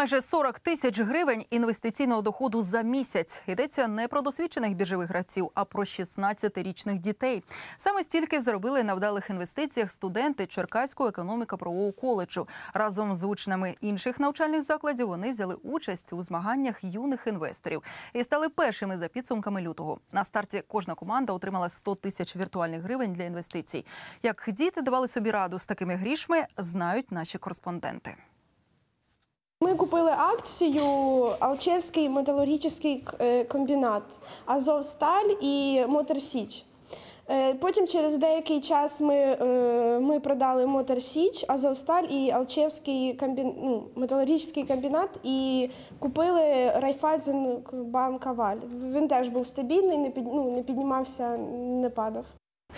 Майже 40 тисяч гривень інвестиційного доходу за місяць. Йдеться не про досвідчених біржових гравців, а про 16-річних дітей. Саме стільки заробили на вдалих інвестиціях студенти Черкаського економіко-правового коледжу. Разом з учнями інших навчальних закладів вони взяли участь у змаганнях юних інвесторів і стали першими за підсумками лютого. На старті кожна команда отримала 100 тисяч віртуальних гривень для інвестицій. Як діти давали собі раду з такими грішми, знають наші кореспонденти. Ми купили акцію Алчевський металургічний е, комбінат, Азовсталь і Моторсіч. Е, Потім через деякий час ми, е, ми продали Моторсіч, Азовсталь і Алчевський комбін... ну, металургічний комбінат і купили Райфайзенбанк Аваль. Він теж був стабільний, не, під... ну, не піднімався, не падав.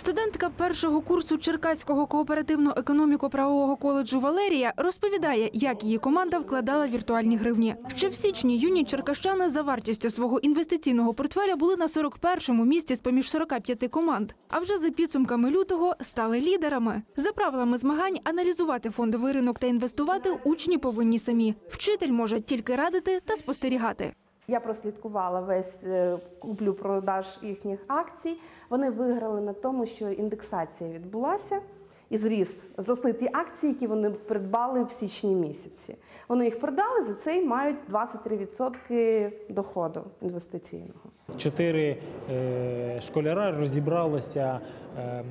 Студентка першого курсу Черкаського кооперативно-економіко-правового коледжу Валерія розповідає, як її команда вкладала віртуальні гривні. Ще в січні юні черкащани за вартістю свого інвестиційного портфеля були на 41-му місці з поміж 45 команд. А вже за підсумками лютого стали лідерами. За правилами змагань аналізувати фондовий ринок та інвестувати учні повинні самі. Вчитель може тільки радити та спостерігати. Я прослідкувала весь е, куплю-продаж їхніх акцій. Вони виграли на тому, що індексація відбулася і зріс, зросли ті акції, які вони придбали в січні місяці. Вони їх продали, за це й мають 23% доходу інвестиційного. Чотири е, школяра розібралися е,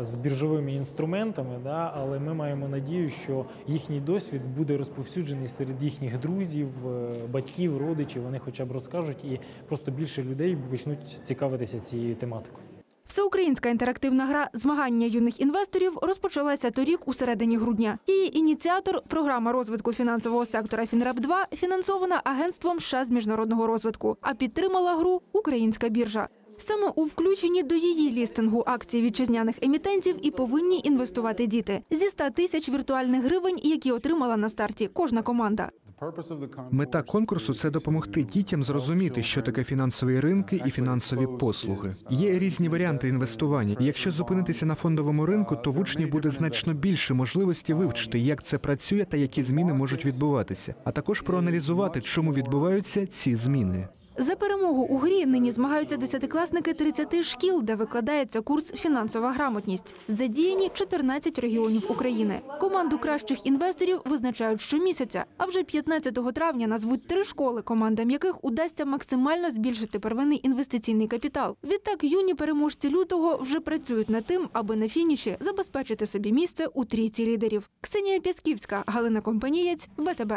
з біржовими інструментами, але ми маємо надію, що їхній досвід буде розповсюджений серед їхніх друзів, е, батьків, родичів. Вони хоча б розкажуть, і просто більше людей почнуть цікавитися цією тематикою. Всеукраїнська інтерактивна гра змагання юних інвесторів розпочалася торік у середині грудня. Її ініціатор програма розвитку фінансового сектора фінреп 2 фінансована агентством США з міжнародного розвитку, а підтримала гру Українська біржа. Саме у включенні до її лістингу акцій вітчизняних емітентів і повинні інвестувати діти зі 100 тисяч віртуальних гривень, які отримала на старті кожна команда. Мета конкурсу це допомогти дітям зрозуміти, що таке фінансові ринки і фінансові послуги. Є різні варіанти інвестування. І Якщо зупинитися на фондовому ринку, то в учнів буде значно більше можливості вивчити, як це працює та які зміни можуть відбуватися, а також проаналізувати, чому відбуваються ці зміни. За перемогу у грі нині змагаються десятикласники 30 шкіл, де викладається курс фінансова грамотність. Задіяні 14 регіонів України. Команду кращих інвесторів визначають щомісяця. А вже 15 травня назвуть три школи, командам яких удасться максимально збільшити первинний інвестиційний капітал. Відтак юні переможці лютого вже працюють над тим, аби на фініші забезпечити собі місце у трійці лідерів. Ксенія Пясківська, Галина Компанієць, БТБ.